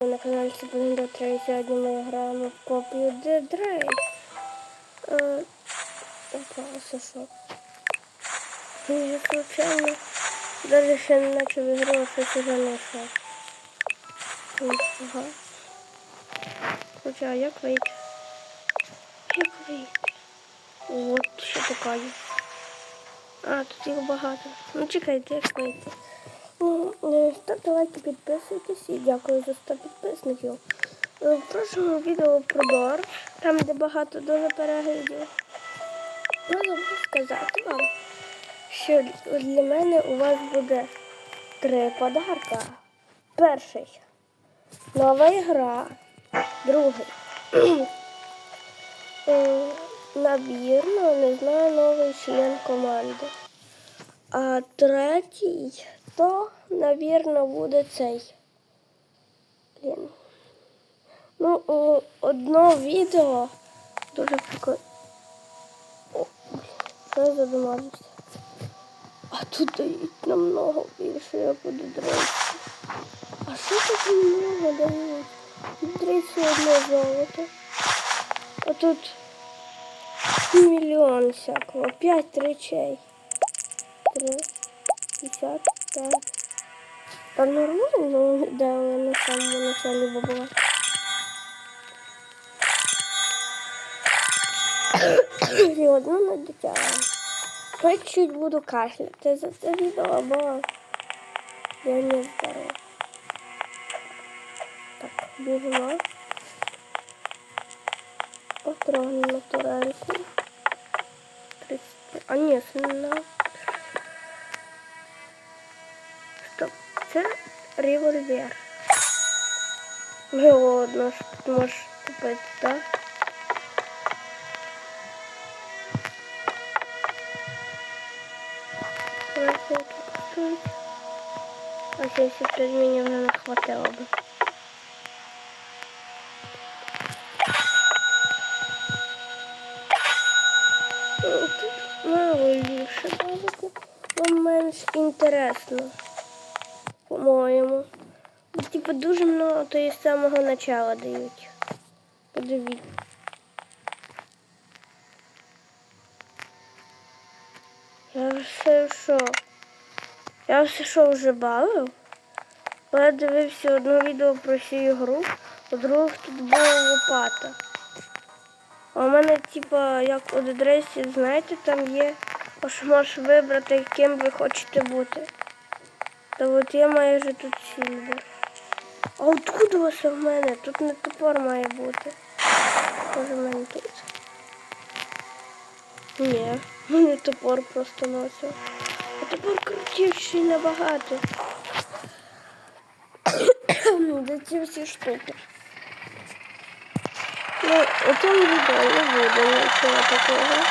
На каналі Супер Трей. Сьогодні ми граємо в копію Dead Race. Е, Опа, що? Я случайно даже ще не почав ігру, а щось уже знайшов. Ага. Хоча, як вийти? Як вийти? От ще така. А, тут їх багато. Ну чекайте, як вийти. Е, Ставте лайки, підписуйтесь і дякую за 100 підписників. Е, В прошлому відео про Дор, там де багато дуже переглядів. Забув сказати вам, що для мене у вас буде три подарка. Перший нова ігра. Другий. е, Набір, ну, не знаю, новий член команди. А третій, то, навірно, буде цей. Блін. Ну, одно відео дуже прикольно. О, що я. А тут дають намного більше, я буду дивитися. А що тут много дають? 31 золото. А тут мільйон всякого. П'ять речей. Три, п'ятдесят, п'ять. Та нормально, да, на самому началі була. І одну не дотягла. Хоч чуть буду кашляти за це відео, бо я не здорова. Так, біжимо. Патрони на турельку. 30. А ні, на це револьвер. Його одно ж тут можеш купити, так? Тут. А 75 мені вже не хватило би. Ну, мало базику, вам менш інтересно, по-моєму. Ну, Типу дуже много, то і з самого начала дають. Подивіться. Я все що? Я все що вже бавив? Бо я дивився одне відео про цю ігру, у других тут була лопата. А у мене, типа, як у дедресі, знаєте, там є, що можеш вибрати, ким ви хочете бути. Та от я майже тут сільвер. А откуда вас в мене? Тут не топор має бути. Може в мене тут. Ні, мене топор просто носив. А топор крутіший набагато. За ці всі штуки. Ну, цьому відео не буде нічого такого.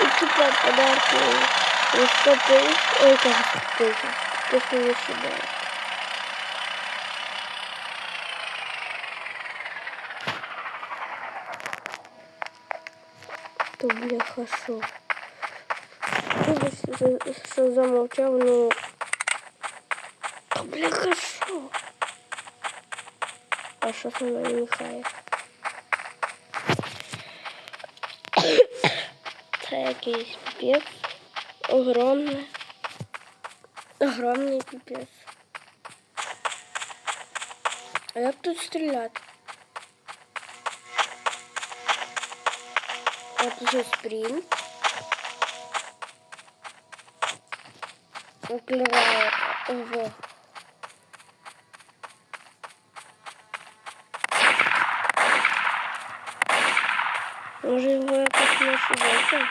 І типа подарки 100. Ой, кажу, 100 Тисячу не сюди. То бляха що? Вибачте, що замовчав, ну... То бляха що? А що со мною Михайло? Це якийсь піпець. Огромний. Огромний піпець. А як тут стріляти? От же спринт. Упливає. Ого. Може його якось не сидати?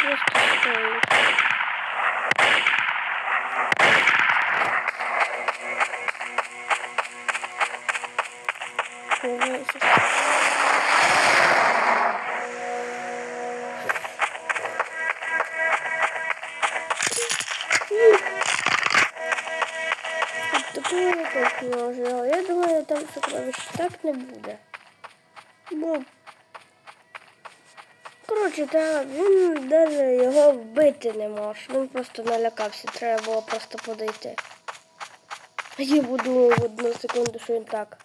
Що тут навіть його вбити не може. Він просто налякався, треба було просто подойти. Я буду в одну секунду, що він так.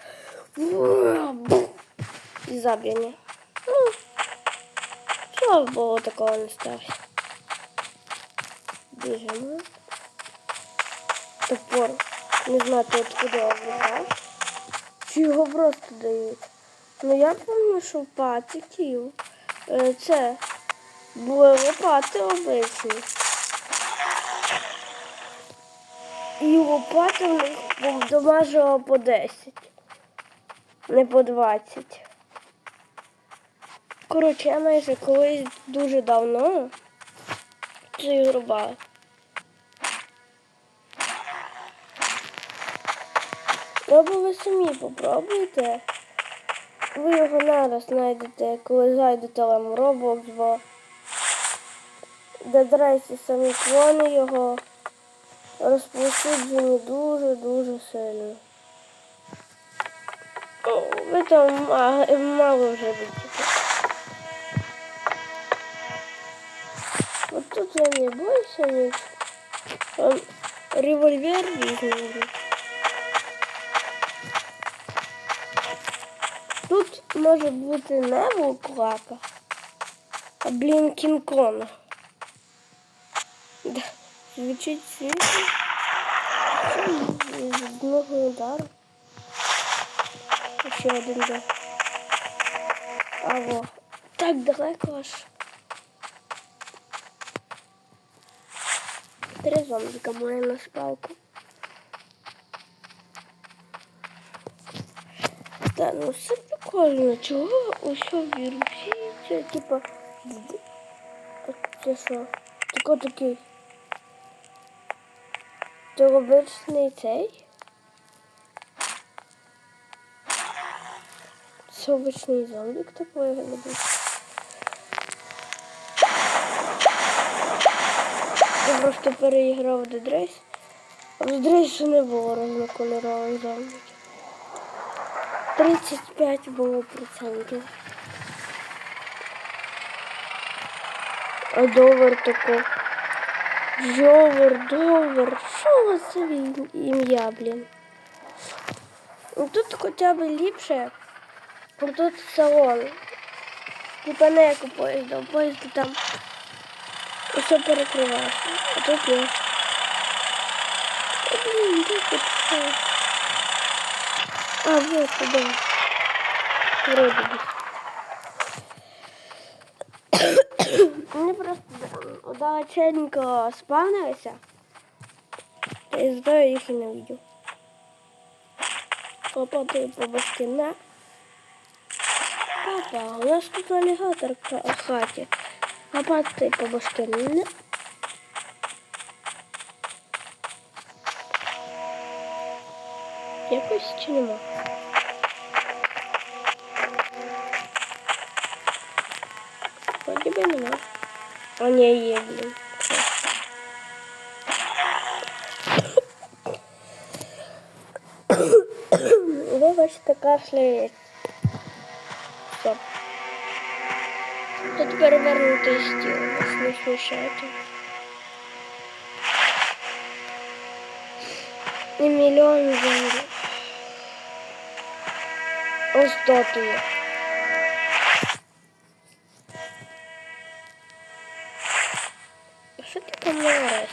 І заб'яні. Ну, слава Богу, такого не стався. Біжимо. Топор. Не знати, откуда взяв. Чи його просто дають. Ну я пам'ятаю, що в патиків. е, Це були лопати обичні. І лопати в них повдолажувало по 10, не по 20. Коротше, я майже колись дуже давно цю ігру брав. ви самі попробуйте. Ви його нараз знайдете, коли зайдете вам Roblox 2. Дедресі самі клони його розповсюджені дуже-дуже сильно. Ви там е, мало вже будете. Вот тут я не бойся ніч. Он револьвер візьму. Тут може бути не вулклака, а блін кінг-конг. Да. Звучить. З одного удару. Ще один де. Аво. Так далеко аж. Три зомбіка має на спалку. Та ну все прикольно. Чого усе вірусі? Це типа. Це що? Тако такий. Це обичний цей? Це обичний зомбік так виглядає. Я просто переіграв Race. А в Dead не було різнокольорових зомбіків. 35 було процентів. А довер тако. Жовер, довер. Що у вас за ім'я, блін? Тут хоча б ліпше. Тут салон. Типа не як у поїзда. У поїзда там усе перекривається. А тут ні. Блін, де тут все? А, вот туди. Би. Вони просто удалеченько спавнилися. Та я їх і не видів. Попадаю по башки на. Папа, у нас тут алігатор в хаті. Попадаю по башки на. Якось чи нема? Вроді би нема. А ні, є, блін. Ви бачите, кашляє. Стоп. Тут перевернутий стіл, вас не смішайте. І мільйон зомбі. Ось статуя. А що ти там говориш?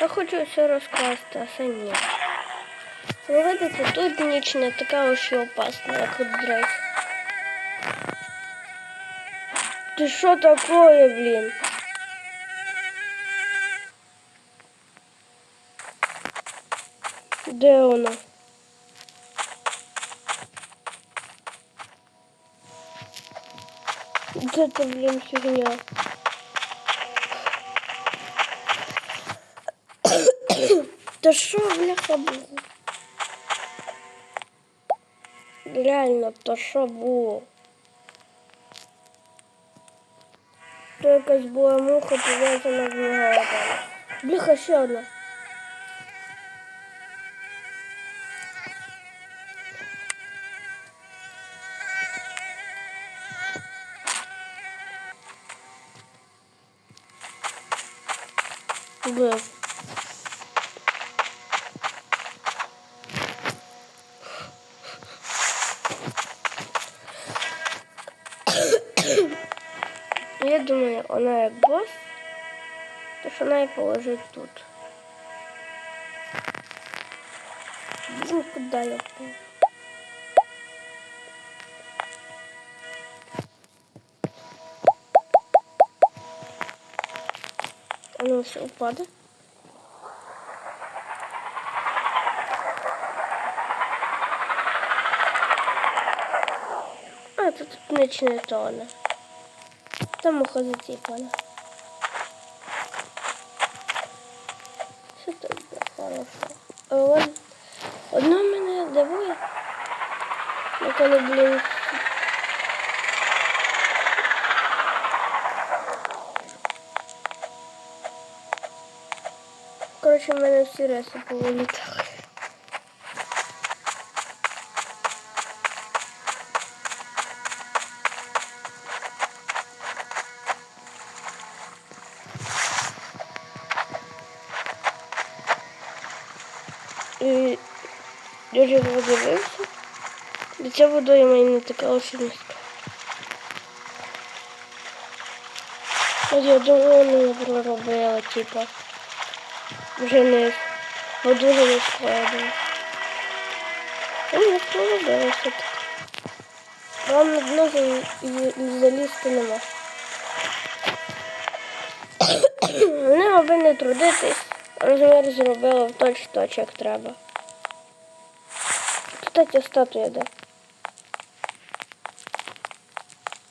Я хочу все розкласти, а це ні. Ну, видите, тут ніч не така уж і опасна, як от дрейф. Ти що такое, блін? Де вона? Де це, блін, фігня? Та що, бляха, було? Реально, то що було? То якась була муха пов'язана з ногою. Бляха, ще одна. Блин. То що вона і положить тут. Ну, куди я впав? А ну все упаде. А, тут нічне тоне. Там уходить ікона. Що одно мене дивує. Ну коли, блін, Коротше, в мене всі реси повилітали. Дуже подивився. До цього водою мені не така низька. Я думаю, не проробила, типа. Вже не бо дуже не складно. Ну, не проробила все-таки. Вам на дно залізти нема. Вони аби не трудитись, розмір зробили в точ як треба. Кстати, статуя де.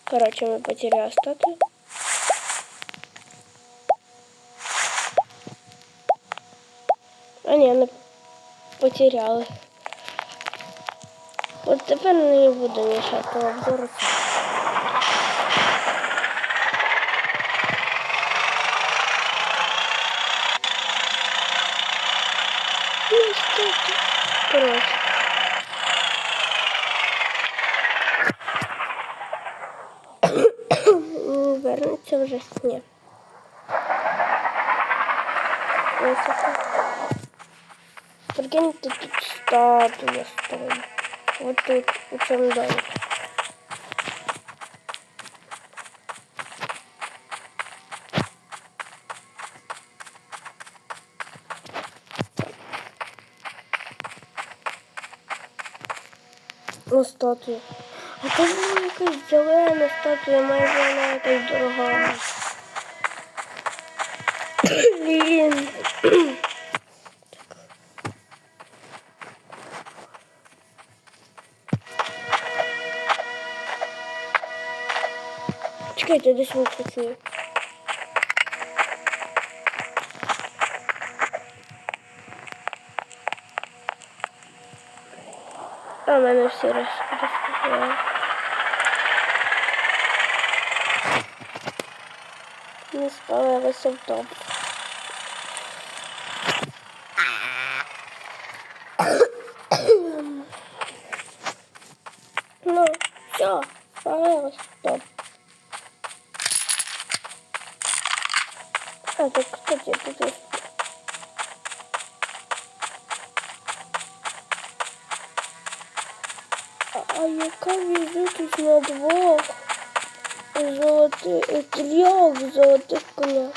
Короче, ми потеряли статую. А ні, не потеряли. От тепер не буду мішати обзору. Ну, що ти? Коротше. М, Вернеться вже ні. Ось таке. Прикиньте, тут статуя стоит. Вот тут, у чем домик. О, статуя. А то була якась зелена статуя, майже вона якась дорога. Блін. Чекайте, десь звук почую. А, в мене всі розказали. Не спалилися в топ. Ну, все, спалилась в топ. А, так, кстати, тут есть... А, яка візитись на двох золотих, трьох золотих коняк?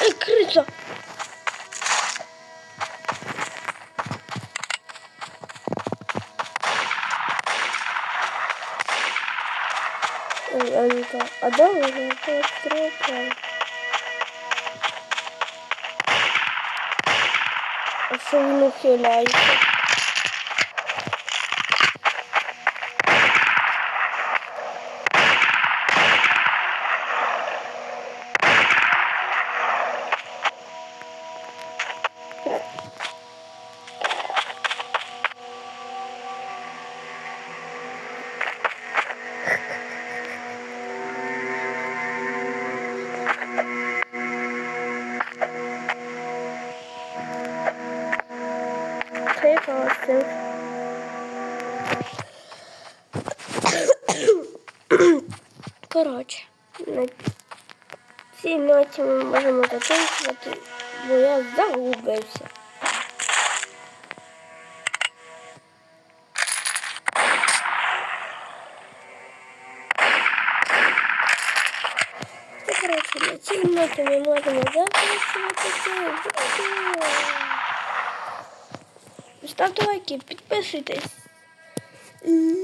Эй, крыса! Ой, Аника, а да, уже это стрелка. А что він ухиляється? Коротше, на цій ноті ми можемо закінчувати, бо я загубився. Ну, коротше, на цій ноті ми можемо закінчувати це відео. Ставте лайки, підписуйтесь. І пока!